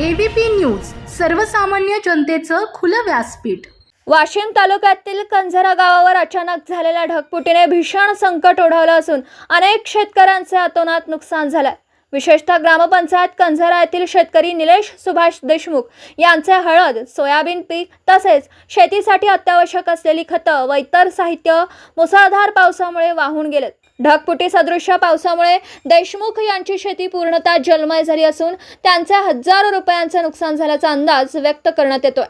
ABP news सर्वसामान्य जनतेचं खुलं व्यासपीठ. वाशिम तालुक्यातील कंझरा गावावर अचानक झालेल्या ढगफुटीने भीषण संकट ओढवलं असून अनेक शेतकऱ्यांचे अतोनात नुकसान झालं विशेषतः ग्रामपंचायत कंझरा येथील शेतकरी निलेश सुभाष देशमुख यांचे हळद सोयाबीन पीक तसेच शेतीसाठी अत्यावश्यक असलेली खतं व इतर साहित्य मुसळधार पावसामुळे वाहून गेलेत. ढगफुटी सदृश्य पावसामुळे देशमुख यांची शेती पूर्णतः जलमय झाली असून त्यांचे हजारो रुपयांचे नुकसान झाल्याचा अंदाज व्यक्त करण्यात येतोय.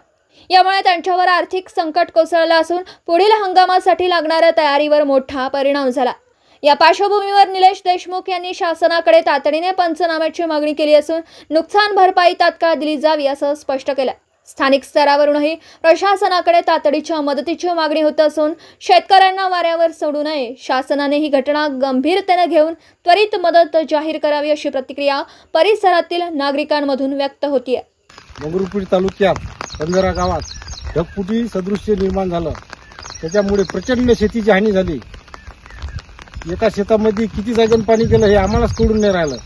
यामुळे त्यांच्यावर आर्थिक संकट कोसळलं असून पुढील हंगामासाठी लागणाऱ्या तयारीवर मोठा परिणाम झाला. या पार्श्वभूमीवर निलेश देशमुख यांनी शासनाकडे तातडीने पंचनाम्याची मागणी केली असून नुकसान भरपाई तात्काळ दिली जावी असं स्पष्ट केलं. स्थानिक स्तरावरूनही प्रशासनाकडे तातडीच्या मदतीची मागणी होत असून शेतकऱ्यांना वाऱ्यावर सोडू नये. शासनाने ही घटना गंभीरतेने घेऊन त्वरित मदत जाहीर करावी अशी प्रतिक्रिया परिसरातील नागरिकांमधून व्यक्त होतीये. मंगरुळपीर तालुक्यात बंजारा गावात ढगफुटी सदृश्य निर्माण झालं. त्याच्यामुळे प्रचंड शेतीची हानी झाली. एका शेतामध्ये किती जागेन पाणी गेलं हे आम्हालाच कळून नाही राहिलं.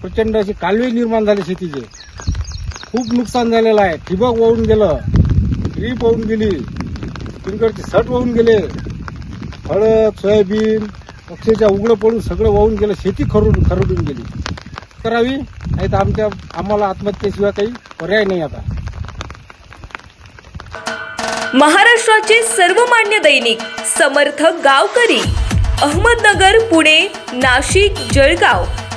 प्रचंड असे कालवे निर्माण झाले शेतीचे. खूप नुकसान झालेलं आहे. ठिबक वाहून गेलं ड्रीप वाहून गेली तिकडचे सट वाहून गेले हळद सोयाबीन अक्षरशः उघडं पडून सगळं वाहून गेलं शेती खरडून खरडून गेली. करावी नाही तर आमच्या आम्हाला आत्महत्येशिवाय काही पर्याय नाही आता. महाराष्ट्राचे सर्वमान्य दैनिक समर्थ गावकरी अहमदनगर पुणे नाशिक जळगाव.